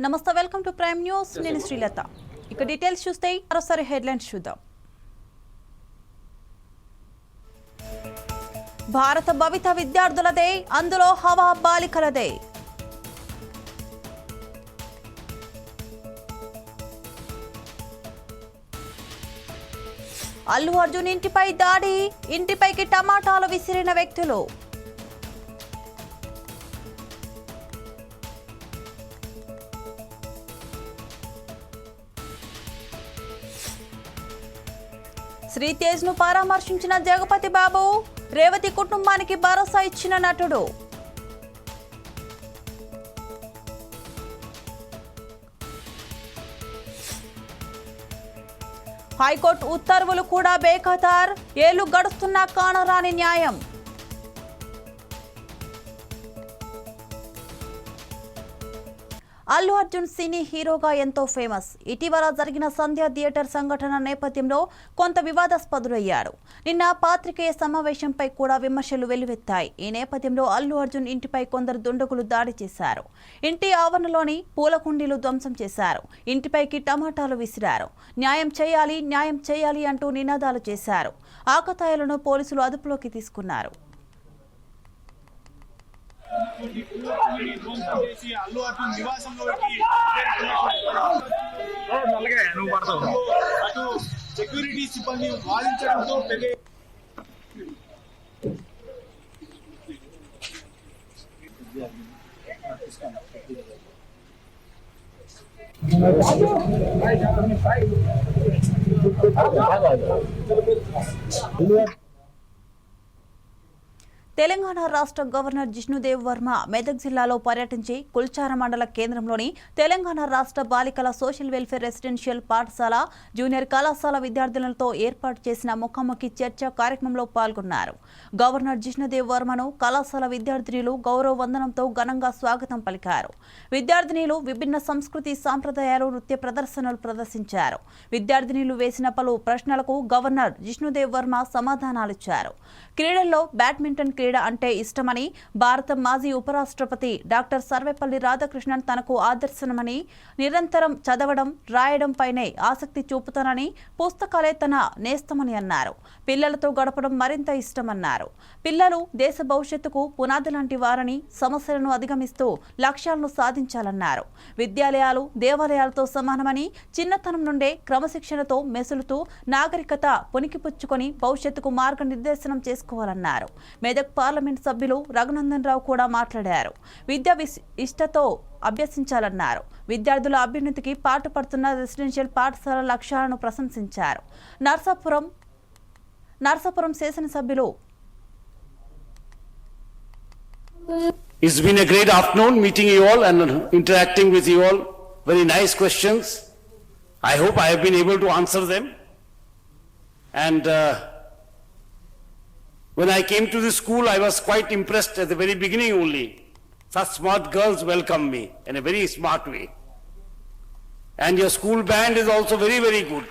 నమస్తే welcome to prime news. నేను శ్రీలత. ఇక డీటెయిల్స్ చూస్తే మరోసారి హెడ్లైన్స్ చూద్దాం. భారత భవిత విద్యార్థులదే అందులో హవా బాలికలదే. అల్లు అర్జున్ ఇంటిపై దాడి ఇంటిపైకి టమాటాలు విసిరిన వ్యక్తులు. శ్రీతేజ్ను పరామర్శించిన జగపతి బాబు రేవతి కుటుంబానికి భరోసా ఇచ్చిన నటుడు. హైకోర్టు ఉత్తర్వులు కూడా బేఖతార్. ఏళ్ళు గడుస్తున్నా కానరాని న్యాయం. అల్లు అర్జున్ సినీ హీరోగా ఎంతో ఫేమస్. ఇటీవల జరిగిన సంధ్యా థియేటర్ సంఘటన నేపథ్యంలో కొంత వివాదాస్పదులయ్యాడు నిన్న పాత్రికేయ సమావేశంపై కూడా విమర్శలు వెల్లువెత్తాయి. ఈ నేపథ్యంలో అల్లు అర్జున్ ఇంటిపై కొందరు దుండగులు దాడి చేశారు. ఇంటి ఆవరణలోని పూల కుండీలు ధ్వంసం చేశారు. ఇంటిపైకి టమాటాలు విసిరారు. న్యాయం చేయాలి న్యాయం చేయాలి అంటూ నినాదాలు చేశారు. ఆకతాయిలను పోలీసులు అదుపులోకి తీసుకున్నారు. చేసి అల్లు అర్జున్ నివాసంలో అటు సెక్యూరిటీ సిబ్బంది వాదించడంతో పెద్ద తెలంగాణ రాష్ట్ర గవర్నర్ జిష్ణుదేవ్ వర్మ మెదక్ జిల్లాలో పర్యటించి కుల్చార మండల కేంద్రంలోని తెలంగాణ రాష్ట్ర బాలికల సోషల్ వెల్ఫేర్ రెసిడెన్షియల్ పాఠశాల జూనియర్ కళాశాల విద్యార్థులతో ఏర్పాటు చేసిన ముఖాముఖి చర్చ కార్యక్రమంలో పాల్గొన్నారు. గవర్నర్ జిష్ణుదేవ్ వర్మను కళాశాల విద్యార్థినులు గౌరవ వందనంతో ఘనంగా స్వాగతం పలికారు. విద్యార్థినులు విభిన్న సంస్కృతి సాంప్రదాయాలు నృత్య ప్రదర్శనలు ప్రదర్శించారు. విద్యార్థినులు వేసిన పలు ప్రశ్నలకు గవర్నర్ జిష్ణుదేవ్ వర్మ సమాధానాలిచ్చారు. క్రీడల్లో బ్యాడ్మింటన్ క్రీడ అంటే ఇష్టమని భారత మాజీ ఉపరాష్ట్రపతి డాక్టర్ సర్వేపల్లి రాధాకృష్ణన్ తనకు ఆదర్శనమని నిరంతరం చదవడం రాయడం పైనే ఆసక్తి చూపుతానని పుస్తకాలే తన నేస్తమని అన్నారు. పిల్లలతో గడపడం మరింత ఇష్టమన్నారు. పిల్లలు దేశ భవిష్యత్తుకు పునాది లాంటి వారని సమస్యలను అధిగమిస్తూ లక్ష్యాలను సాధించాలన్నారు. విద్యాలయాలు దేవాలయాలతో సమానమని చిన్నతనం నుండే క్రమశిక్షణతో మెసులుతూ నాగరికత పునికిపుచ్చుకొని భవిష్యత్తుకు మార్గనిర్దేశనం చేసుకోవాలన్నారు. మెదక్ పార్లమెంట్ సభ్యులు రఘునందన్ రావు కూడా మాట్లాడారు విద్య ఇష్టతో అభ్యసించాలన్నారు విద్యార్థుల అభ్యున్నతికి పాటుపడుతున్న రెసిడెన్షియల్ పాఠశాల లక్ష్యాలను ప్రశంసించారు నర్సాపురం నర్సాపురం శాసనసభ్యులు It's been a great afternoon meeting you all and interacting with you all. Very nice questions. I hope I have been able to answer them. And uh, when I came to this school, I was quite impressed at the very beginning only. Such smart girls welcomed me in a very smart way. And your school band is also very, very good.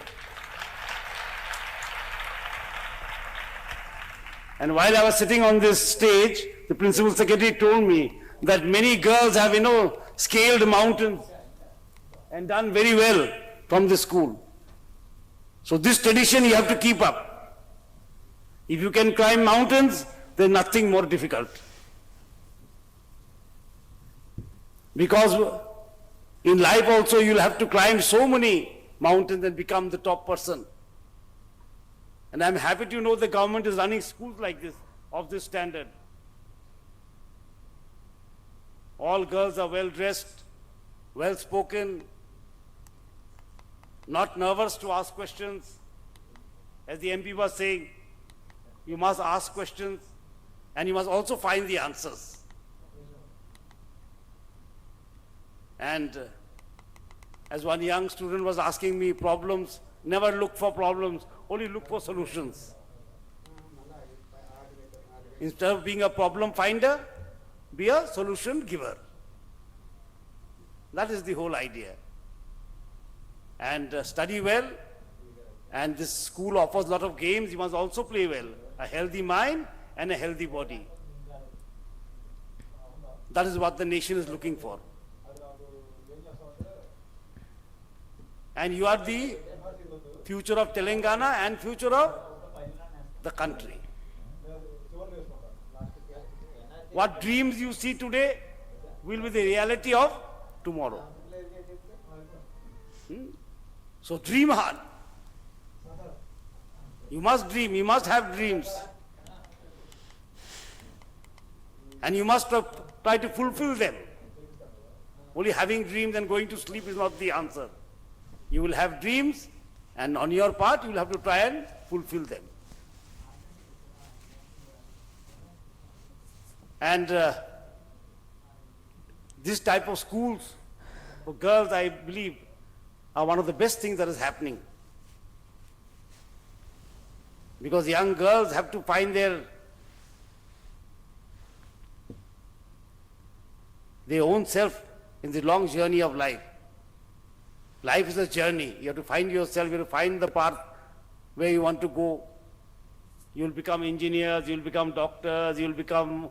And while I was sitting on this stage, the principal secretary told me that many girls have, you know, scaled mountains and done very well from this school. So this tradition you have to keep up. If you can climb mountains, there's nothing more difficult. Because in life also you'll have to climb so many mountains and become the top person. And I'm happy to know the government is running schools like this, of this standard. All girls are well dressed, well spoken, not nervous to ask questions. As the MP was saying, you must ask questions and you must also find the answers. And uh, as one young student was asking me problems, never look for problems, only look for solutions. Instead of being a problem finder, be a solution giver. That is the whole idea. And uh, study well. And this school offers a lot of games. You must also play well. A healthy mind and a healthy body. That is what the nation is looking for. And you are the future of Telangana and future of the country. What dreams you see today will be the reality of tomorrow. Hmm? So dream hard. You must dream, you must have dreams. And you must try to fulfill them. Only having dreams and going to sleep is not the answer. You will have dreams, and on your part, you will have to try and fulfill them. And uh, this type of schools for girls, I believe, are one of the best things that is happening. Because young girls have to find their their own self in the long journey of life. Life is a journey. You have to find yourself, you have to find the path where you want to go. You will become engineers, you will become doctors, you will become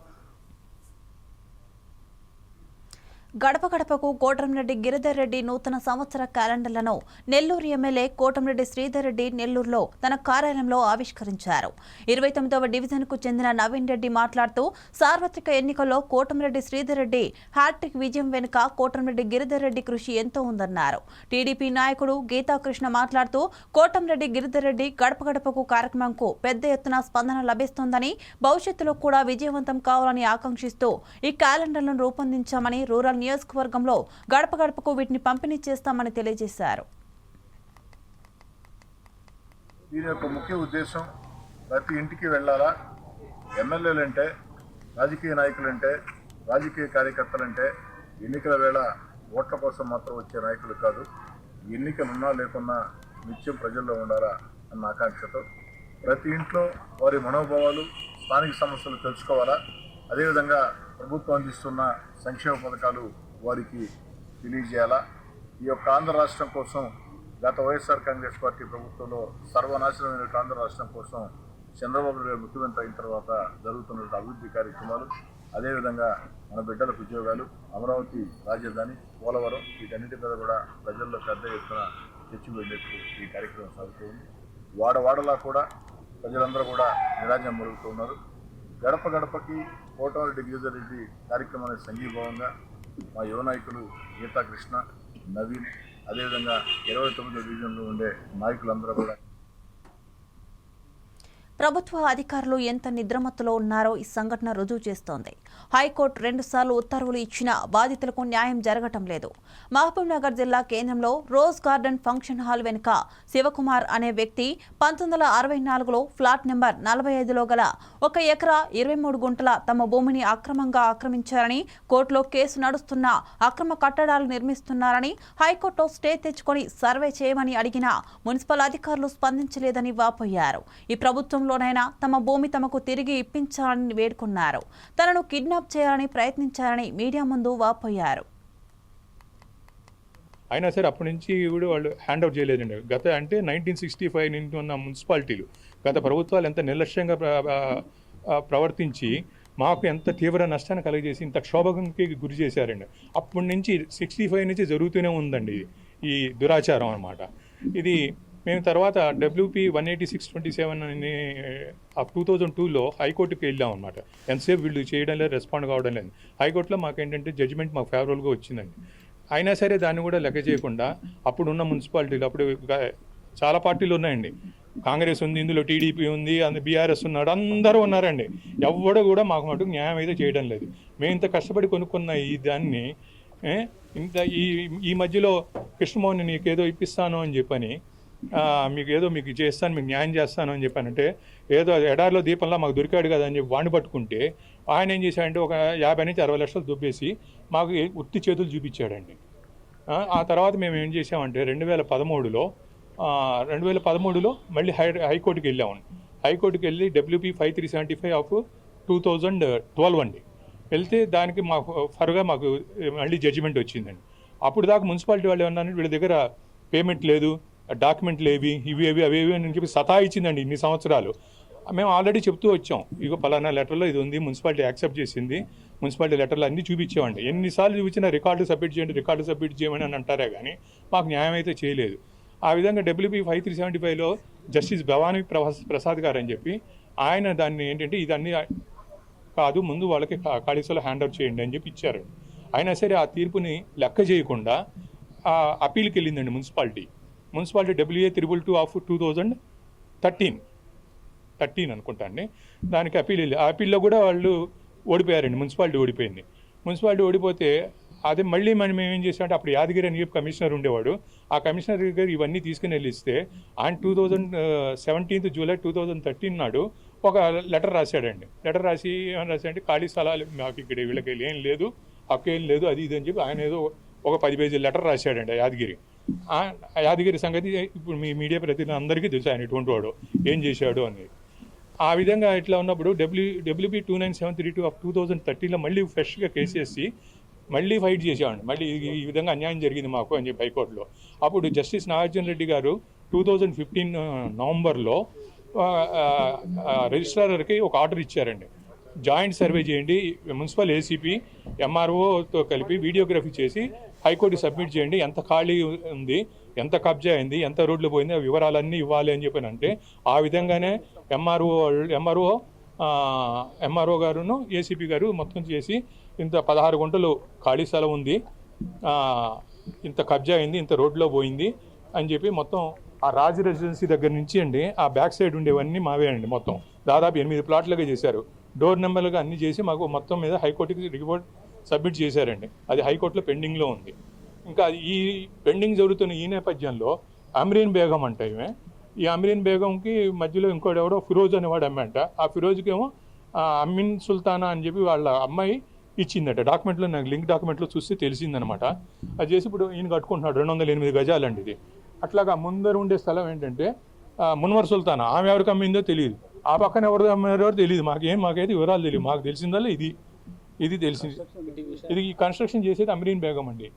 గడప గడపకు కోటంరెడ్డి గిరిధర్ రెడ్డి నూతన సంవత్సర క్యాలెండర్లను Nellore MLA Kotamreddy Sridhar Reddy నెల్లూరులో తన కార్యాలయంలో ఆవిష్కరించారు. ఇరవై తొమ్మిదవ డివిజన్కు చెందిన నవీన్ రెడ్డి మాట్లాడుతూ సార్వత్రిక ఎన్నికల్లో కోటంరెడ్డి శ్రీధర్ రెడ్డి హ్యాట్రిక్ విజయం వెనుక కోటంరెడ్డి గిరిధర్ రెడ్డి కృషి ఎంతో ఉందన్నారు. టీడీపీ నాయకుడు గీతాకృష్ణ మాట్లాడుతూ కోటంరెడ్డి గిరిధర్ రెడ్డి గడప గడపకు కార్యక్రమంకు పెద్ద ఎత్తున స్పందన లభిస్తోందని భవిష్యత్తులో కూడా విజయవంతం కావాలని ఆకాంక్షిస్తూ ఈ క్యాలెండర్లను రూపొందించామని రూరల్ నియోజకవర్గంలో గడప గడపకు వీటిని పంపిణీ చేస్తామని తెలియజేశారు. దీని యొక్క ముఖ్య ఉద్దేశం ప్రతి ఇంటికి వెళ్ళాలా? ఎమ్మెల్యేలంటే రాజకీయ నాయకులంటే రాజకీయ కార్యకర్తలంటే ఎన్నికల వేళ ఓట్ల కోసం మాత్రం వచ్చే నాయకులు కాదు. ఎన్నికలు ఉన్నా లేకున్నా నిత్యం ప్రజల్లో ఉండాలా అన్న ఆకాంక్షతో ప్రతి ఇంట్లో వారి మనోభావాలు స్థానిక సమస్యలు తెలుసుకోవాలా? అదేవిధంగా ప్రభుత్వం అందిస్తున్న సంక్షేమ పథకాలు వారికి తెలియజేయాలా? ఈ యొక్క ఆంధ్ర రాష్ట్రం కోసం గత వైఎస్ఆర్ కాంగ్రెస్ పార్టీ ప్రభుత్వంలో సర్వనాశనమైన ఆంధ్ర రాష్ట్రం కోసం చంద్రబాబు నాయుడు ముఖ్యమంత్రి అయిన తర్వాత జరుగుతున్న అభివృద్ధి కార్యక్రమాలు అదేవిధంగా మన బిడ్డలకు ఉద్యోగాలు అమరావతి రాజధాని పోలవరం వీటన్నిటి మీద కూడా ప్రజల్లో పెద్ద ఎత్తున చర్చ వెళ్ళేట్టు ఈ కార్యక్రమం సాగుతుంది వాడవాడలా కూడా ప్రజలందరూ కూడా నిరాజం మరుగుతున్నారు గడప గడపకి కోటమల గిరిజర్ రెడ్డి కార్యక్రమానికి సంఘీభావంగా మా యువ నాయకులు గీతాకృష్ణ నవీన్ అదేవిధంగా ఇరవై తొమ్మిదో డివిజన్లో ఉండే నాయకులందరూ కూడా ప్రభుత్వ అధికారులు ఎంత నిద్రమత్తులో ఉన్నారో ఈ సంఘటన రుజువు చేస్తోంది. హైకోర్టు రెండుసార్లు ఉత్తర్వులు ఇచ్చినా బాధితులకు న్యాయం జరగటం లేదు. మహబూబ్నగర్ జిల్లా కేంద్రంలో రోజ్ గార్డెన్ ఫంక్షన్ హాల్ వెనుక శివకుమార్ అనే వ్యక్తి పంతొమ్మిది వందల అరవై నాలుగులో ఫ్లాట్ నెంబర్ నలభై ఐదులో గల ఒక ఎకరా ఇరవై మూడు గుంటల తమ భూమిని అక్రమంగా ఆక్రమించారని కోర్టులో కేసు నడుస్తున్న అక్రమ కట్టడాలు నిర్మిస్తున్నారని హైకోర్టులో స్టే తెచ్చుకొని సర్వే చేయమని అడిగినా మున్సిపల్ అధికారులు స్పందించలేదని వాపోయారు. ఈ ప్రభుత్వంలోనైనా తమ భూమి తమకు తిరిగి ఇప్పించాలని వేడుకున్నారు. తనను కిడ్నాప్ చేయాలని ప్రయత్నించారని మీడియా ముందు వాపోయారు. అయినా సరే అప్పటి నుంచి కూడా వాళ్ళు హ్యాండ్ అవుట్ చేయలేదండి. గత అంటే నైన్టీన్ సిక్స్టీ ఫైవ్ నుంచి ఉన్న మున్సిపాలిటీలు గత ప్రభుత్వాలు ఎంత నిర్లక్ష్యంగా ప్ర- ప్రవర్తించి మాకు ఎంత తీవ్ర నష్టాన్ని కలిగజేసి ఇంత క్షోభకంకి గురి చేశారండి. అప్పటి నుంచి సిక్స్టీ ఫైవ్ నుంచి జరుగుతూనే ఉందండి ఇది ఈ దురాచారం అనమాట ఇది మేము తర్వాత WP one eighty six twenty seven అని టూ థౌజండ్ టూలో హైకోర్టుకి వెళ్ళాం అనమాట ఎంతసేపు వీళ్ళు చేయడం లేదు రెస్పాండ్ కావడం లేదు. హైకోర్టులో మాకు ఏంటంటే జడ్జిమెంట్ మాకు ఫేవరబుల్గా వచ్చిందండి. అయినా సరే దాన్ని కూడా లెక్క చేయకుండా అప్పుడున్న మున్సిపాలిటీలు అప్పుడు చాలా పార్టీలు ఉన్నాయండి. కాంగ్రెస్ ఉంది ఇందులో టీడీపీ ఉంది అందు బీఆర్ఎస్ ఉన్నాడు అందరూ ఉన్నారండి. ఎవడు కూడా మాకు మటుకు న్యాయం అయితే చేయడం లేదు. మేము ఇంత కష్టపడి కొనుక్కున్న ఈ దాన్ని ఇంత ఈ ఈ మధ్యలో కృష్ణమోహన్ నీకు ఏదో ఇప్పిస్తాను అని చెప్పని మీకు ఏదో మీకు చేస్తాను మీకు న్యాయం చేస్తాను అని చెప్పానంటే ఏదో ఎడారిలో దీపంలా మాకు దొరికాడు కదా అని చెప్పి వాడిని పట్టుకుంటే ఆయన ఏం చేశాడంటే ఒక యాభై నుంచి అరవై లక్షలు దుబ్బేసి మాకు ఉత్తి చేతులు చూపించాడండి. ఆ, తర్వాత మేము ఏం చేసామంటే రెండు వేల పదమూడులో రెండు వేల పదమూడులో మళ్ళీ హై హైకోర్టుకి వెళ్ళామండి హైకోర్టుకి వెళ్ళి WP five three seventy five of two thousand twelve అండి. వెళ్తే దానికి మాకు ఫర్గా మాకు మళ్ళీ జడ్జిమెంట్ వచ్చిందండి. అప్పుడు దాకా మున్సిపాలిటీ వాళ్ళు ఏమన్నా వీళ్ళ దగ్గర పేమెంట్ లేదు డాక్యుమెంట్లు ఏవి ఇవి ఏవి అవి ఏవి అని చెప్పి సతా ఇచ్చిందండి ఇన్ని సంవత్సరాలు. మేము ఆల్రెడీ చెప్తూ వచ్చాం ఇగో పలానా లెటర్లో ఇది ఉంది మున్సిపాలిటీ యాక్సెప్ట్ చేసింది మున్సిపాలిటీ లెటర్లు అన్నీ చూపించేవండి ఎన్నిసార్లు చూపించినా రికార్డు సబ్మిట్ చేయండి రికార్డు సబ్మిట్ చేయమని అని అంటారే కానీ మాకు న్యాయం అయితే చేయలేదు. ఆ విధంగా డబ్ల్యూపీ ఫైవ్ త్రీ సెవెంటీ ఫైవ్లో జస్టిస్ భవానీ ప్రసాద్ ప్రసాద్ గారు అని చెప్పి ఆయన దాన్ని ఏంటంటే ఇదన్నీ కాదు ముందు వాళ్ళకి కా- హ్యాండ్ ఓవర్ చేయండి అని చెప్పి ఇచ్చారు అయినా సరే ఆ తీర్పుని లెక్క చేయకుండా అపీల్కి అప్పీల్కి వెళ్ళిందండి municipality. Municipality WA triple two of two thousand thirteen thirteen అనుకుంటా అండి. దానికి అప్పీల్ వెళ్ళి ఆ అప్పీల్లో కూడా వాళ్ళు ఓడిపోయారండి మున్సిపాలిటీ ఓడిపోయింది. మున్సిపాలిటీ ఓడిపోతే అదే మళ్ళీ మనం ఏం చేసామంటే అప్పుడు యాదగిరి అని చెప్పి కమిషనర్ ఉండేవాడు. ఆ కమిషనర్ దగ్గర ఇవన్నీ తీసుకుని వెళ్ళిస్తే ఆయన two thousand seventeenth July two thousand thirteen నాడు ఒక లెటర్ రాశాడండి. లెటర్ రాసి ఏమని రాశాడంటే ఖాళీ స్థలాలు మాకు ఇక్కడ వీళ్ళకి ఏం లేదు హక్కు ఏం లేదు అది ఇది అని చెప్పి ఆయన ఏదో ఒక పది పేజీ లెటర్ రాశాడండి ఆ యాదగిరి. యాదగిరి సంగతి ఇప్పుడు మీ మీడియా ప్రతినిధులు అందరికీ తెలుసు ఆయన ఎటువంటి వాడు. ఏం చేశాడు అని. ఆ విధంగా ఇట్లా ఉన్నప్పుడు W WB two nine seven three two of two thousand థర్టీలో మళ్ళీ ఫ్రెష్గా కేసేసి మళ్ళీ ఫైట్ చేసేవాడు మళ్ళీ ఈ- ఈ విధంగా అన్యాయం జరిగింది మాకు అని చెప్పి హైకోర్టులో. అప్పుడు జస్టిస్ నాగార్జున రెడ్డి గారు టూ థౌజండ్ ఫిఫ్టీన్ నవంబర్లో రిజిస్ట్రార్కి ఒక ఆర్డర్ ఇచ్చారండి. జాయింట్ సర్వే చేయండి మున్సిపల్ ఏసీపీ ఎంఆర్ఓతో కలిపి వీడియోగ్రఫీ చేసి హైకోర్టు సబ్మిట్ చేయండి. ఎంత ఖాళీ ఉంది ఎంత కబ్జా అయింది ఎంత రోడ్లు పోయింది ఆ వివరాలన్నీ ఇవ్వాలి అని చెప్పాను అంటే ఆ విధంగానే ఎంఆర్ఓ ఎంఆర్ఓ ఎంఆర్ఓ గారును ఏసీపీ గారు మొత్తం చేసి ఇంత పదహారు గుంటలు ఖాళీ స్థలం ఉంది ఇంత కబ్జా అయింది ఇంత రోడ్లో పోయింది అని చెప్పి మొత్తం ఆ రాజ్ రెసిడెన్సీ దగ్గర నుంచి అండి ఆ బ్యాక్ సైడ్ ఉండేవన్నీ మావే అండి మొత్తం. దాదాపు ఎనిమిది ప్లాట్లుగా చేశారు. డోర్ నెంబర్లుగా అన్ని చేసి మాకు మొత్తం మీద హైకోర్టుకి రిపోర్ట్ సబ్మిట్ చేశారండి. అది హైకోర్టులో పెండింగ్లో ఉంది. ఇంకా ఈ పెండింగ్ జరుగుతున్న ఈ నేపథ్యంలో అమ్రీన్ బేగం అంట ఈమె. ఈ అమ్రీన్ బేగంకి మధ్యలో ఇంకోటి ఎవడో ఫిరోజ్ అనేవాడు అమ్మంట ఆ ఫిరోజ్కేమో అమ్మిన్ సుల్తానా అని చెప్పి వాళ్ళ అమ్మాయి ఇచ్చిందట. డాక్యుమెంట్లో నాకు లింక్ డాక్యుమెంట్లో చూస్తే తెలిసిందనమాట. అది చేసి ఇప్పుడు ఈయన కట్టుకుంటున్నాడు. రెండు వందల ఎనిమిది గజాలండి ఇది. అట్లాగా ముందర ఉండే స్థలం ఏంటంటే మున్వర్ సుల్తానా. ఆమె ఎవరికి అమ్మిందో తెలియదు ఆ పక్కన ఎవరు అమ్మారో తెలియదు మాకేం మాకైతే వివరాలు తెలియదు మాకు తెలిసిందల్లా ఇది. ఇది తెలిసింది ఇది ఈ కన్స్ట్రక్షన్ చేసేది అమ్రీన్ బేగం అండి.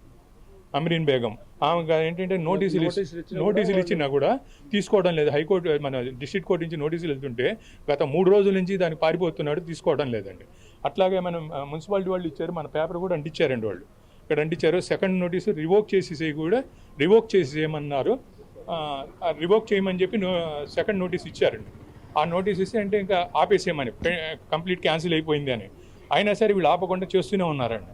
అమ్రీన్ బేగం. ఆమె ఏంటంటే నోటీసులు ఇచ్చి- నోటీసులు ఇచ్చినా కూడా తీసుకోవడం లేదు. హైకోర్టు మన డిస్ట్రిక్ట్ కోర్టు నుంచి నోటీసులు వెళ్తుంటే గత మూడు రోజుల నుంచి దానికి పారిపోతున్నాడు తీసుకోవడం లేదండి. అట్లాగే మనం మున్సిపాలిటీ వాళ్ళు ఇచ్చారు మన పేపర్ కూడా అంటించారండి వాళ్ళు. ఇక్కడ అంటించారు సెకండ్ నోటీసు రివోక్ చేసేసి కూడా రివోక్ చేసేయమన్నారు. రివోక్ చేయమని చెప్పి సెకండ్ నోటీస్ ఇచ్చారండి. ఆ నోటీస్ ఇస్తే అంటే ఇంకా ఆపేసేయమని కంప్లీట్ క్యాన్సిల్ అయిపోయింది అని. అయినా సరే వీళ్ళు ఆపకుండా చేస్తూనే ఉన్నారండి.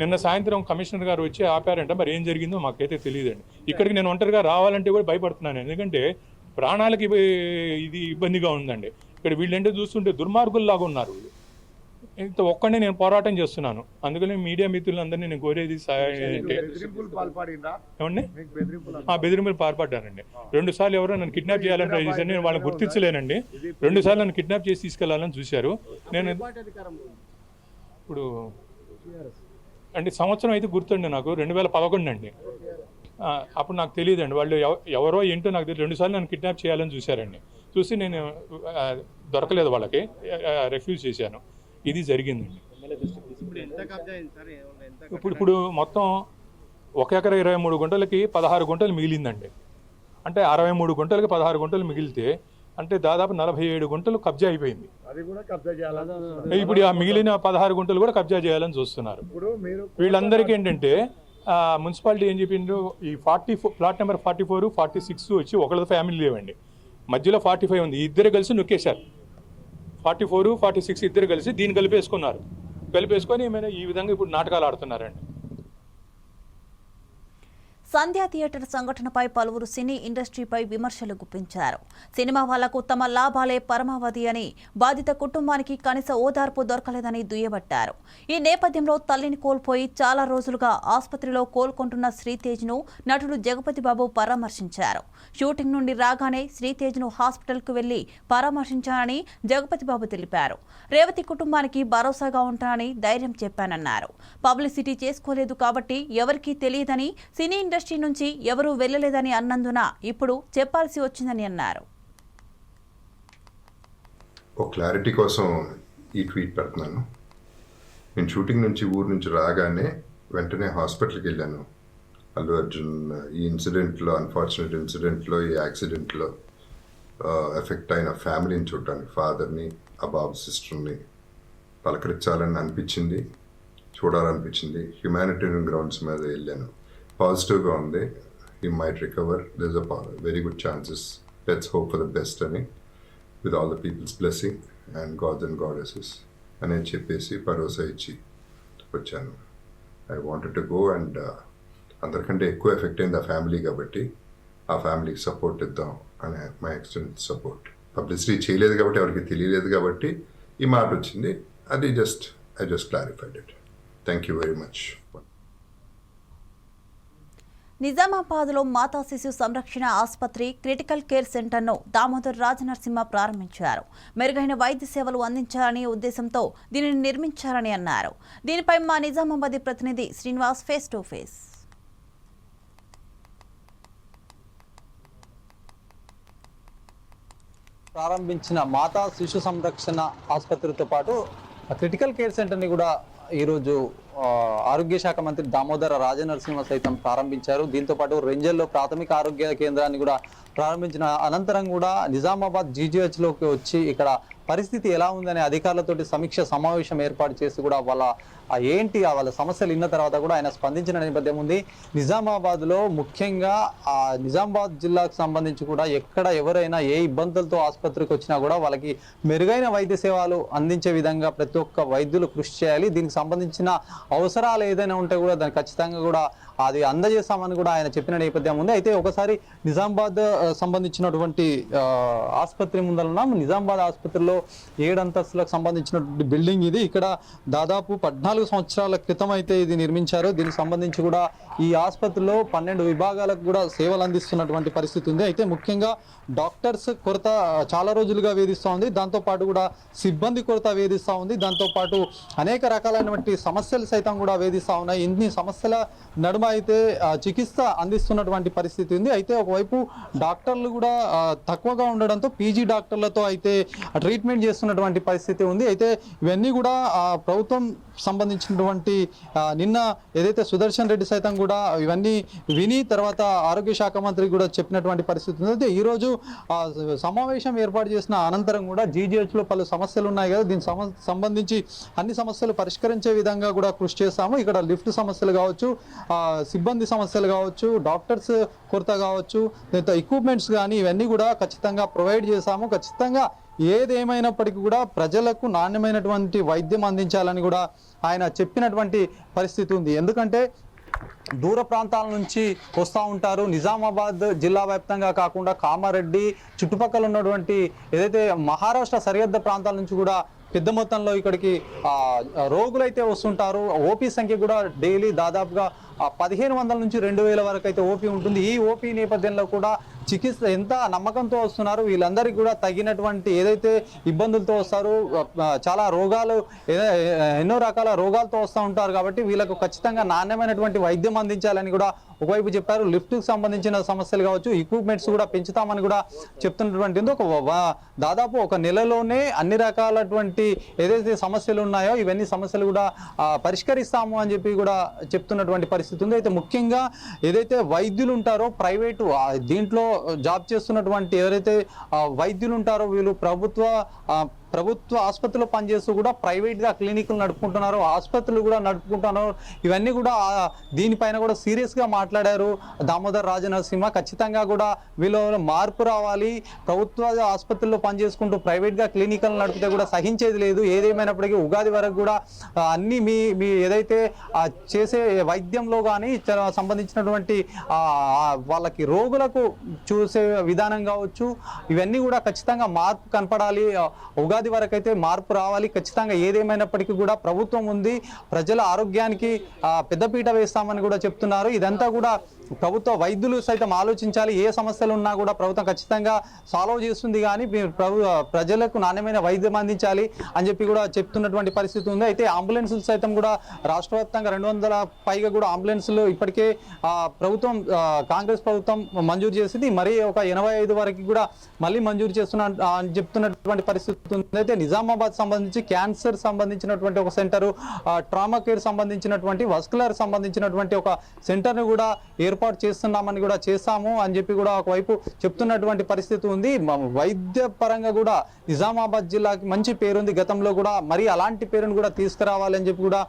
నిన్న సాయంత్రం కమిషనర్ గారు వచ్చి ఆపారంట మరి ఏం జరిగిందో మాకైతే తెలియదండి. ఇక్కడికి నేను ఒంటరిగా రావాలంటే కూడా భయపడుతున్నాను ఎందుకంటే ప్రాణాలకి ఇది ఇబ్బందిగా ఉందండి. ఇక్కడ వీళ్ళంటే చూస్తుంటే దుర్మార్గుల్లాగా ఉన్నారు వీళ్ళు. ఇంత ఒక్కడే నేను పోరాటం చేస్తున్నాను. అందుకని మీడియా మిత్రులందరినీ నేను కోరేది ఏమండి? ఆ బెదిరింపులు పాల్పడ్డానండి రెండు సార్లు ఎవరో నన్ను కిడ్నాప్ చేయాలని ట్రై చేశాను నేను వాళ్ళని గుర్తించలేనండి. రెండు సార్లు నన్ను కిడ్నాప్ చేసి తీసుకెళ్ళాలని చూశారు. నేను ఇప్పుడు అంటే సంవత్సరం అయితే గుర్తుండి నాకు రెండు వేల పదకొండు అండి. అప్పుడు నాకు తెలియదండి. వాళ్ళు ఎవ- ఎవరో ఏంటో నాకు తెలియదు రెండుసార్లు నన్ను కిడ్నాప్ చేయాలని చూశారండి. చూసి నేను దొరకలేదు వాళ్ళకి రెఫ్యూజ్ చేశాను. ఇది జరిగిందండి. ఇప్పుడు ఇప్పుడు మొత్తం ఒక ఎకరా ఇరవై మూడు గుంటలకి పదహారు గుంటలు మిగిలిందండి. అంటే అరవై మూడు గుంటలకి పదహారు గుంటలు మిగిలితే అంటే దాదాపు నలభై ఏడు గుంటలు కబ్జా అయిపోయింది. అది కూడా కబ్జా చేయాలి ఇప్పుడు ఆ మిగిలిన పదహారు గుంటలు కూడా కబ్జా చేయాలని చూస్తున్నారు. వీళ్ళందరికీ ఏంటంటే ఆ, మున్సిపాలిటీ ఏం చెప్పిండ్రు? ఈ forty four plot number forty four forty six వచ్చి ఒకళ్ళ ఫ్యామిలీ లేవండి. మధ్యలో ఫార్టీ ఫైవ్ ఉంది. ఇద్దరు కలిసి నొక్కేశారు. ఫార్టీ ఫోర్ ఫార్టీ సిక్స్ ఇద్దరు కలిసి దీన్ని కలిపేసుకున్నారు. కలిపేసుకొని ఏమైనా ఈ విధంగా ఇప్పుడు నాటకాలు ఆడుతున్నారండి. సంధ్యా థియేటర్ సంఘటనపై పలువురు సినీ ఇండస్ట్రీపై విమర్శలు గుప్పించారు. సినిమా వాళ్ళకు తమ లాభాలే పరమావధి అని బాధిత కుటుంబానికి కనీస ఓదార్పు దొరకలేదని దుయ్యబట్టారు. ఈ నేపథ్యంలో తల్లిని కోల్పోయి చాలా రోజులుగా ఆసుపత్రిలో కోలుకుంటున్న శ్రీతేజ్ను నటుడు జగపతి బాబు పరామర్శించారు. షూటింగ్ నుండి రాగానే శ్రీతేజ్ను హాస్పిటల్కు వెళ్ళి పరామర్శించానని జగపతి బాబు తెలిపారు. రేవతి కుటుంబానికి భరోసాగా ఉంటానని ధైర్యం చెప్పానన్నారు. పబ్లిసిటీ చేసుకోలేదు కాబట్టి ఎవరికీ తెలియదని సినీ ఇండస్ట్రీ నుంచి ఎవరూ వెళ్ళలేదని అన్నందున ఇప్పుడు చెప్పాల్సి వచ్చిందని అన్నారు. ఓ క్లారిటీ కోసం ఈ ట్వీట్ పెడుతున్నాను. నేను షూటింగ్ నుంచి ఊరు నుంచి రాగానే వెంటనే హాస్పిటల్కి వెళ్ళాను. అల్లు అర్జున్ ఈ ఇన్సిడెంట్లో అన్ఫార్చునేట్ ఇన్సిడెంట్లో ఈ యాక్సిడెంట్లో ఎఫెక్ట్ అయిన ఫ్యామిలీని చూడటానికి ఫాదర్ని ఆ బాబు సిస్టర్ని పలకరించాలని అనిపించింది చూడాలనిపించింది. హ్యుమానిటేరియన్ గ్రౌండ్స్ మీద వెళ్ళాను. పాజిటివ్గా ఉంది. He might recover this a very good chances let's hope for the best అని with all the people's blessing and gods and goddesses అని చెప్పేసి భరోసా ఇచ్చి వచ్చాను. I wanted to go and అందరికంటే ఎక్కువ ఎఫెక్ట్ అయింది ఆ ఫ్యామిలీ కాబట్టి ఆ ఫ్యామిలీకి సపోర్ట్ ఇద్దాం అనే మై ఎక్స్టెంట్ సపోర్ట్ పబ్లిసిటీ చేయలేదు కాబట్టి ఎవరికి తెలియలేదు కాబట్టి ఈ మాట వచ్చింది. అది just I just clarified it thank you very much నిజామాబాద్లో మాతా శిశు సంరక్షణ ఆసుపత్రి క్రిటికల్ కేర్ సెంటర్ను దామోదర్ రాజనరసింహ ప్రారంభించారు. మెరుగైన వైద్య సేవలు అందించాలనే ఉద్దేశంతో దీనిని నిర్మించారని అన్నారు. దీనిపై మా నిజామాబాద్ ప్రతినిధి శ్రీనివాస్ ఫేస్ టు ఫేస్. ప్రారంభించిన మాతా శిశు సంరక్షణ ఆసుపత్రితో పాటు క్రిటికల్ కేర్ సెంటర్ని కూడా ఈరోజు ఆరోగ్య శాఖ మంత్రి దామోదర రాజనరసింహ సైతం ప్రారంభించారు. దీంతో పాటు రెంజల్లో ప్రాథమిక ఆరోగ్య కేంద్రాన్ని కూడా ప్రారంభించిన అనంతరం కూడా నిజామాబాద్ జీజీహెచ్లోకి లోకి వచ్చి ఇక్కడ పరిస్థితి ఎలా ఉందనే అధికారులతోటి సమీక్ష సమావేశం ఏర్పాటు చేసి కూడా వాళ్ళ ఆ ఏంటి వాళ్ళ సమస్యలు విన్న తర్వాత కూడా ఆయన స్పందించిన నేపథ్యం ఉంది. నిజామాబాద్లో ముఖ్యంగా ఆ నిజామాబాద్ జిల్లాకు సంబంధించి కూడా ఎక్కడ ఎవరైనా ఏ ఇబ్బందులతో ఆసుపత్రికి వచ్చినా కూడా వాళ్ళకి మెరుగైన వైద్య సేవలు అందించే విధంగా ప్రతి ఒక్క వైద్యులు కృషి చేయాలి. దీనికి సంబంధించిన అవసరాలు ఏదైనా ఉంటే కూడా దాన్ని ఖచ్చితంగా కూడా అది అందజేస్తామని కూడా ఆయన చెప్పిన నేపథ్యం ఉంది. అయితే ఒకసారి నిజామాబాద్ సంబంధించినటువంటి ఆసుపత్రి ముందర నిజామాబాద్ ఆసుపత్రిలో ఏడు అంతస్తులకు సంబంధించినటువంటి బిల్డింగ్ ఇది. ఇక్కడ దాదాపు పద్నాలుగు సంవత్సరాల క్రితం అయితే ఇది నిర్మించారు. దీనికి సంబంధించి కూడా ఈ ఆసుపత్రిలో పన్నెండు విభాగాలకు కూడా సేవలు అందిస్తున్నటువంటి పరిస్థితి ఉంది. అయితే ముఖ్యంగా డాక్టర్స్ కొరత చాలా రోజులుగా వేధిస్తూ ఉంది. దాంతో పాటు కూడా సిబ్బంది కొరత వేధిస్తూ ఉంది. దాంతో పాటు అనేక రకాలైనటువంటి సమస్యలు సైతం కూడా వేధిస్తూ ఉన్నాయి. ఇన్ని సమస్యల నడుమ అయితే చికిత్స అందిస్తున్నటువంటి పరిస్థితి ఉంది. అయితే ఒకవైపు డాక్టర్లు కూడా తక్కువగా ఉండడంతో పీజీ డాక్టర్లతో అయితే ట్రీట్మెంట్ చేస్తున్నటువంటి పరిస్థితి ఉంది. అయితే ఇవన్నీ కూడా ప్రభుత్వం ప్రభుత్వం సంబంధించినటువంటి నిన్న ఏదైతే సుదర్శన్ రెడ్డి సైతం కూడా ఇవన్నీ విని తర్వాత ఆరోగ్య శాఖ మంత్రి కూడా చెప్పినటువంటి పరిస్థితి ఉంది. అయితే ఈరోజు సమావేశం ఏర్పాటు చేసిన అనంతరం కూడా జీజీహెచ్లో లో పలు సమస్యలు ఉన్నాయి కదా. దీనికి సంబంధించి అన్ని సమస్యలు పరిష్కరించే విధంగా కూడా కృషి చేస్తాము ఇక్కడ లిఫ్ట్ సమస్యలు కావచ్చు సిబ్బంది సమస్యలు కావచ్చు డాక్టర్స్ కొరత కావచ్చు ఎక్విప్మెంట్స్ కానీ ఇవన్నీ కూడా ఖచ్చితంగా ప్రొవైడ్ చేశాము. ఖచ్చితంగా ఏదేమైనప్పటికీ కూడా ప్రజలకు నాణ్యమైనటువంటి వైద్యం అందించాలని కూడా ఆయన చెప్పినటువంటి పరిస్థితి ఉంది. ఎందుకంటే దూర ప్రాంతాల నుంచి వస్తూ ఉంటారు. నిజామాబాద్ జిల్లా వ్యాప్తంగా కాకుండా కామారెడ్డి చుట్టుపక్కల ఉన్నటువంటి ఏదైతే మహారాష్ట్ర సరిహద్దు ప్రాంతాల నుంచి కూడా పెద్ద మొత్తంలో ఇక్కడికి రోగులైతే వస్తుంటారు. ఓపీ సంఖ్య కూడా డైలీ దాదాపుగా పదిహేను వందల నుంచి రెండు వేల వరకు అయితే ఓపీ ఉంటుంది. ఈ ఓపీ నేపథ్యంలో కూడా చికిత్స ఎంత నమ్మకంతో వస్తున్నారు? వీళ్ళందరికీ కూడా తగినటువంటి ఏదైతే ఇబ్బందులతో వస్తారో చాలా రోగాలు ఎన్నో రకాల రోగాలతో వస్తూ ఉంటారు కాబట్టి వీళ్ళకు ఖచ్చితంగా నాణ్యమైనటువంటి వైద్యం అందించాలని కూడా ఒకవైపు చెప్పారు. లిఫ్ట్కి సంబంధించిన సమస్యలు కావచ్చు ఎక్విప్మెంట్స్ కూడా పెంచుతామని కూడా చెప్తున్నటువంటి ఒక దాదాపు ఒక నెలలోనే అన్ని రకాలటువంటి ఏదైతే సమస్యలు ఉన్నాయో ఇవన్నీ సమస్యలు కూడా పరిష్కరిస్తాము అని చెప్పి కూడా చెప్తున్నటువంటి పరిస్థితి. ఉంది అయితే ముఖ్యంగా ఏదైతే వైద్యులు ఉంటారో ప్రైవేటు దీంట్లో జాబ్ చేస్తున్నటువంటి ఎవరైతే వైద్యులు ఉంటారో వీళ్ళు ప్రభుత్వ ప్రభుత్వ ఆసుపత్రిలో పనిచేస్తూ కూడా ప్రైవేట్గా క్లినిక్లు నడుపుకుంటున్నారు ఆసుపత్రులు కూడా నడుపుకుంటున్నారు. ఇవన్నీ కూడా దీనిపైన కూడా సీరియస్గా మాట్లాడారు దామోదర్ రాజనరసింహ. ఖచ్చితంగా కూడా వీళ్ళు మార్పు రావాలి. ప్రభుత్వ ఆసుపత్రుల్లో పనిచేసుకుంటూ ప్రైవేట్గా క్లినిక్లు నడిపితే కూడా సహించేది లేదు. ఏదేమైనప్పటికీ ఉగాది వరకు కూడా అన్నీ అన్ని మీ మీ ఏదైతే చేసే వైద్యంలో కానీ సంబంధించినటువంటి వాళ్ళకి రోగులకు చూసే విధానం కావచ్చు ఇవన్నీ కూడా ఖచ్చితంగా మార్పు కనపడాలి. ఉగాది ఉగాది వరకు అయితే మార్పు రావాలి. ఖచ్చితంగా ఏదేమైనప్పటికీ కూడా ప్రభుత్వం ఉంది. ప్రజల ఆరోగ్యానికి పెద్దపీట వేస్తామని కూడా చెప్తున్నారు. ఇదంతా కూడా ప్రభుత్వ వైద్యులు సైతం ఆలోచించాలి ఏ సమస్యలు ఉన్నా కూడా ప్రభుత్వం ఖచ్చితంగా సాల్వ్ చేస్తుంది కానీ మీరు ప్రభు ప్రజలకు నాణ్యమైన వైద్యం అందించాలి అని చెప్పి కూడా చెప్తున్నటువంటి పరిస్థితి ఉంది. అయితే అంబులెన్సులు సైతం కూడా రాష్ట్ర వ్యాప్తంగా రెండు వందల పైగా కూడా అంబులెన్సులు ఇప్పటికే ప్రభుత్వం కాంగ్రెస్ ప్రభుత్వం మంజూరు చేసింది. మరీ ఒక ఎనభై ఐదు వరకు కూడా మళ్ళీ మంజూరు చేస్తున్న అని చెప్తున్నటువంటి పరిస్థితి ఉంది. అయితే నిజామాబాద్ సంబంధించి క్యాన్సర్ సంబంధించినటువంటి ఒక సెంటర్ ట్రామా కేర్ సంబంధించినటువంటి వస్కులర్ సంబంధించినటువంటి ఒక సెంటర్ను కూడా ఏర్పాటు ఏర్పాటు చేస్తున్నామని కూడా చేస్తాము అని చెప్పి కూడా ఒకవైపు చెప్తున్నటువంటి పరిస్థితి ఉంది. వైద్య పరంగా కూడా నిజామాబాద్ జిల్లాకి మంచి పేరుంది. గతంలో కూడా మరి అలాంటి పేరును కూడా తీసుకురావాలని చెప్పి కూడా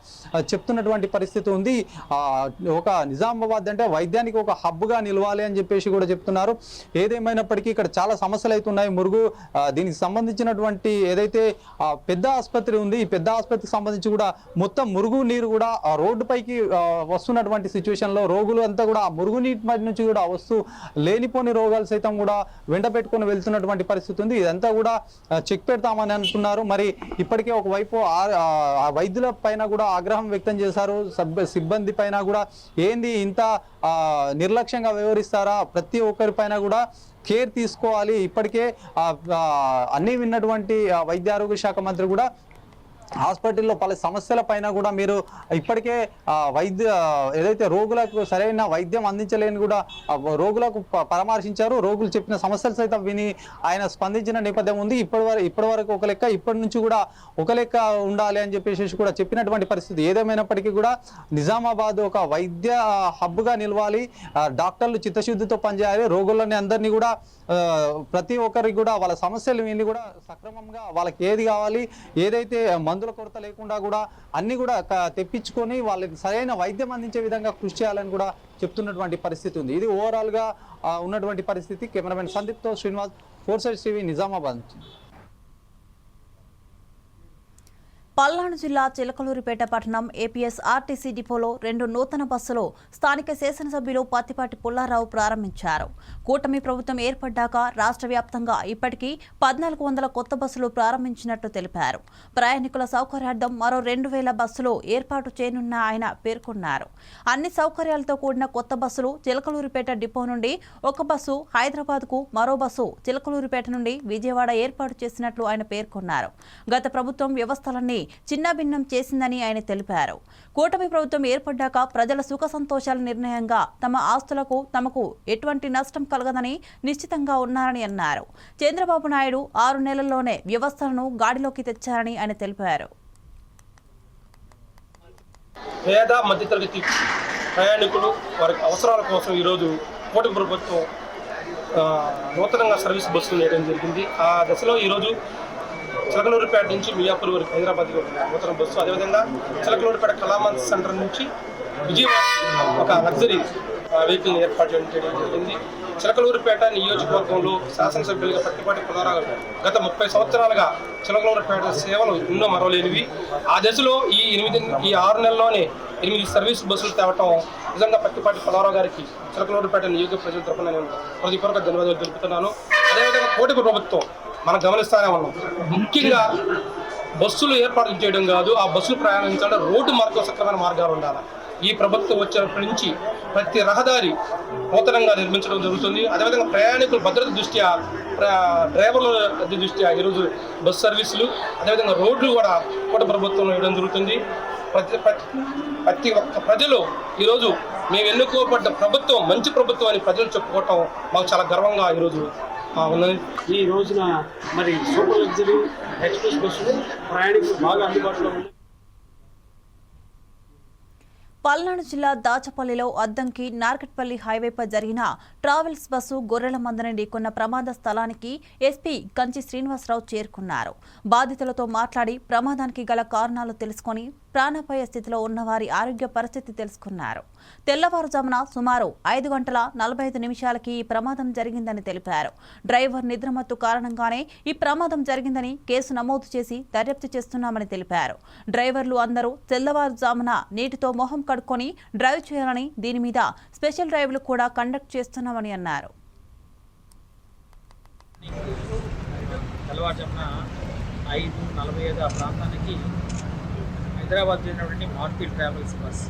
చెప్తున్నటువంటి పరిస్థితి ఉంది. ఒక నిజామాబాద్ అంటే వైద్యానికి ఒక హబ్గా నిలవాలి అని చెప్పేసి కూడా చెప్తున్నారు. ఏదేమైనప్పటికీ ఇక్కడ చాలా సమస్యలు అయితే ఉన్నాయి. మురుగు దీనికి సంబంధించినటువంటి ఏదైతే ఆ, పెద్ద ఆసుపత్రి ఉంది ఈ పెద్ద ఆసుపత్రికి సంబంధించి కూడా మొత్తం మురుగు నీరు కూడా రోడ్డుపైకి రోడ్డు పైకి వస్తున్నటువంటి సిచ్యువేషన్లో రోగులు అంతా కూడా మురుగునీటి మధ్య నుంచి కూడా వస్తూ లేనిపోని రోగాలు సైతం కూడా వెంట పెట్టుకుని వెళ్తున్నటువంటి పరిస్థితి ఉంది. ఇదంతా కూడా చెక్ పెడతామని అంటున్నారు మరి ఇప్పటికే ఒకవైపు ఆ- వైద్యుల పైన కూడా ఆగ్రహం వ్యక్తం చేశారు. సిబ్బంది పైన కూడా ఏంది ఇంత నిర్లక్ష్యంగా వ్యవహరిస్తారా? ప్రతి ఒక్కరి పైన కూడా కేర్ తీసుకోవాలి. ఇప్పటికే అన్నీ విన్నటువంటి వైద్య ఆరోగ్య శాఖ మంత్రి కూడా హాస్పిటల్లో పలు సమస్యల పైన కూడా మీరు ఇప్పటికే వైద్య ఏదైతే రోగులకు సరైన వైద్యం అందించలేని కూడా రోగులకు పరామర్శించారు. రోగులు చెప్పిన సమస్యలు సైతం విని ఆయన స్పందించిన నేపథ్యం ఉంది. ఇప్పటి వరకు ఇప్పటి వరకు ఒక లెక్క ఇప్పటి నుంచి కూడా ఒక లెక్క ఉండాలి అని చెప్పేసి కూడా చెప్పినటువంటి పరిస్థితి ఏదేమైనప్పటికీ కూడా నిజామాబాద్ ఒక వైద్య హబ్గా నిలవాలి. డాక్టర్లు చిత్తశుద్ధితో పనిచేయాలి. రోగులని అందరినీ కూడా ప్రతి ఒక్కరికి కూడా వాళ్ళ సమస్యలు విని కూడా సక్రమంగా వాళ్ళకి ఏది కావాలి ఏదైతే మందుల కొరత లేకుండా కూడా అన్నీ కూడా క- తెప్పించుకొని వాళ్ళకి సరైన వైద్యం అందించే విధంగా కృషి చేయాలని కూడా చెప్తున్నటువంటి పరిస్థితి ఉంది. ఇది ఓవరాల్గా ఉన్నటువంటి పరిస్థితి. Cameraman సందీప్తో Srinivas four side TV Nizamabad నుంచి. పల్నాడు జిల్లా చిలకలూరిపేట పట్టణం ఏపీఎస్ ఆర్టీసీ డిపోలో రెండు నూతన బస్సులు స్థానిక శాసనసభ్యులు పత్తిపాటి పుల్లారావు ప్రారంభించారు. కూటమి ప్రభుత్వం ఏర్పడ్డాక రాష్ట్ర వ్యాప్తంగా ఇప్పటికీ పద్నాలుగు వందల కొత్త బస్సులు ప్రారంభించినట్లు తెలిపారు. ప్రయాణికుల సౌకర్యార్థం మరో రెండు వేల బస్సులు ఏర్పాటు చేయనున్న ఆయన పేర్కొన్నారు. అన్ని సౌకర్యాలతో కూడిన కొత్త బస్సులు చిలకలూరిపేట డిపో నుండి ఒక బస్సు హైదరాబాద్కు మరో బస్సు చిలకలూరిపేట నుండి విజయవాడ ఏర్పాటు చేసినట్లు ఆయన పేర్కొన్నారు. గత ప్రభుత్వం వ్యవస్థలన్నీ చిన్నభిన్నం చేసిందని ఆయన తెలిపారు. కూటమి ప్రభుత్వం ఏర్పడ్డాక ప్రజల సుఖ సంతోషాల నిర్ణయంగా తమ ఆస్తులకు తమకు ఎటువంటి నష్టం కలగదని నిశ్చితంగా ఉన్నారని అన్నారు. చంద్రబాబు నాయుడు ఆరు నెలల్లోనే వ్యవస్థలను గాడిలోకి తెచ్చారని ఆయన తెలిపారు. పేద మధ్యతరగతి ప్రయాణికులు వారి అవసరాల కోసం ఈరోజు కూటమి ప్రభుత్వం నూతనంగా సర్వీస్ బస్సులు వేయడం జరిగింది. ఆ దశలో ఈరోజు చిలకలూరుపేట నుంచి మియాపూర్ వరకు హైదరాబాద్కి నూతన బస్సు. అదేవిధంగా చిలకలూరుపేట కళామంత్ సెంటర్ నుంచి విజయవాడ ఒక లగ్జరీ వెహికల్ ఏర్పాటు చేయడం జరిగింది. చిలకలూరుపేట నియోజకవర్గంలో శాసనసభ్యులుగా పట్టిపాటి పునరాలు గత ముప్పై సంవత్సరాలుగా చిలకలూరుపేట సేవలు ఎన్నో మరవలేనివి. ఆ దశలో ఈ ఎనిమిది ఈ ఆరు నెలల్లోనే ఎనిమిది సర్వీస్ బస్సులు తేవటం నిజంగా పట్టిపాటి పుల్లారావు గారికి చిలకలూరుపేట నియోజక ప్రజల తరఫున నేను హృదయపూర్వక ధన్యవాదాలు తెలుపుతున్నాను. అదేవిధంగా కోటి ప్రభుత్వం మనం గమనిస్తానే ఉన్నాం. ముఖ్యంగా బస్సులు ఏర్పాటు చేయడం కాదు ఆ బస్సులు ప్రయాణించాలంటే రోడ్డు మార్గం సక్రమైన మార్గాలు ఉండాలి. ఈ ప్రభుత్వం వచ్చినప్పటి నుంచి ప్రతి రహదారి నూతనంగా నిర్మించడం జరుగుతుంది. అదేవిధంగా ప్రయాణికుల భద్రత దృష్ట్యా డ్రైవర్ల దృష్ట్యా ఈరోజు బస్ సర్వీసులు అదేవిధంగా రోడ్లు కూడా కూడా ప్రభుత్వం ఇవ్వడం జరుగుతుంది. ప్రతి ప్రతి ప్రతి ఒక్క ప్రజలు ఈరోజు మేము ఎన్నుకోబడ్డ ప్రభుత్వం మంచి ప్రభుత్వం అని ప్రజలు చెప్పుకోవటం మాకు చాలా గర్వంగా ఈరోజు ఆ, ఈ రోజున మరి సూపర్ లగ్జరీ ఎక్స్ప్రెస్ బస్సులు ప్రయాణికులు బాగా అందుబాటులో ఉన్నాయి పల్నాడు జిల్లా దాచపల్లిలో అద్దంకి నార్కట్పల్లి హైవేపై జరిగిన ట్రావెల్స్ బస్సు గొర్రెల మందని ఢీకొన్న ప్రమాద స్థలానికి ఎస్పీ కంచి శ్రీనివాసరావు చేరుకున్నారు. బాధితులతో మాట్లాడి ప్రమాదానికి గల కారణాలు తెలుసుకొని ప్రాణాపాయ స్థితిలో ఉన్నవారి ఆరోగ్య పరిస్థితి తెలుసుకున్నారు. తెల్లవారుజామున సుమారు ఐదు గంటల నలభై ఐదు నిమిషాలకి ఈ ప్రమాదం జరిగిందని తెలిపారు. డ్రైవర్ నిద్రమత్తు కారణంగానే ఈ ప్రమాదం జరిగిందని కేసు నమోదు చేసి దర్యాప్తు చేస్తున్నామని తెలిపారు. డ్రైవర్లు అందరూ తెల్లవారుజామున నీటితో మొహం కడుక్కొని డ్రైవ్ చేయాలని దీని మీద స్పెషల్ డ్రైవ్లు కూడా కండక్ట్ చేస్తున్నామని అన్నారు. తెల్లవారుజామున ఐదు నలభై ఐదు ఆ ప్రాంతానికి హైదరాబాద్ చెందినటువంటి మారుతి ట్రావెల్స్ బస్.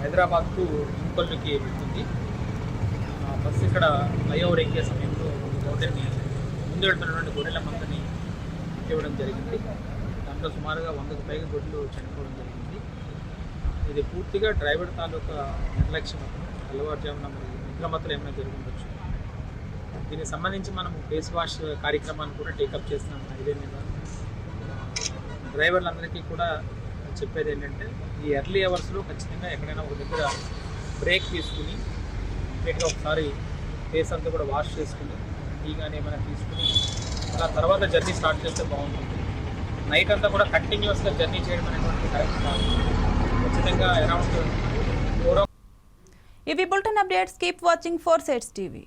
హైదరాబాద్కు ఇంకొల్లుకి వెళ్తుంది. ఆ బస్సు ఇక్కడ ఫ్లైఓవర్ ఎక్కే సమయంలో గోడెని ముందు వెళ్తున్నటువంటి గొర్రెల మందని ఇవ్వడం జరిగింది. దాంట్లో సుమారుగా వందకు పైగా గొడ్లు చనిపోవడం జరిగింది. ఇది పూర్తిగా డ్రైవర్ తాలూకా నిర్లక్ష్యం తెల్లవారుజామున మరి నిద్రమత్తులు ఏమైనా జరిగి దీనికి సంబంధించి మనం ఫేస్ వాష్ కార్యక్రమాన్ని కూడా టేకప్ చేస్తున్నాం. హైవే మీద డ్రైవర్లందరికీ కూడా చెప్పేది ఏంటంటే ఈ ఎర్లీ అవర్స్లో ఖచ్చితంగా ఎక్కడైనా ఒక దగ్గర బ్రేక్ తీసుకుని ఇమీడియట్గా ఒకసారి ఫేస్ అంతా కూడా వాష్ చేసుకుని టీ కానీ ఏమైనా తీసుకుని అలా తర్వాత జర్నీ స్టార్ట్ చేస్తే బాగుంటుంది. నైట్ అంతా కూడా కంటిన్యూస్గా జర్నీ చేయడం అనేటువంటి కరెక్ట్ కాదు. ఖచ్చితంగా అరౌండ్ ఇవి bulletin updates. Keep watching four sides TV.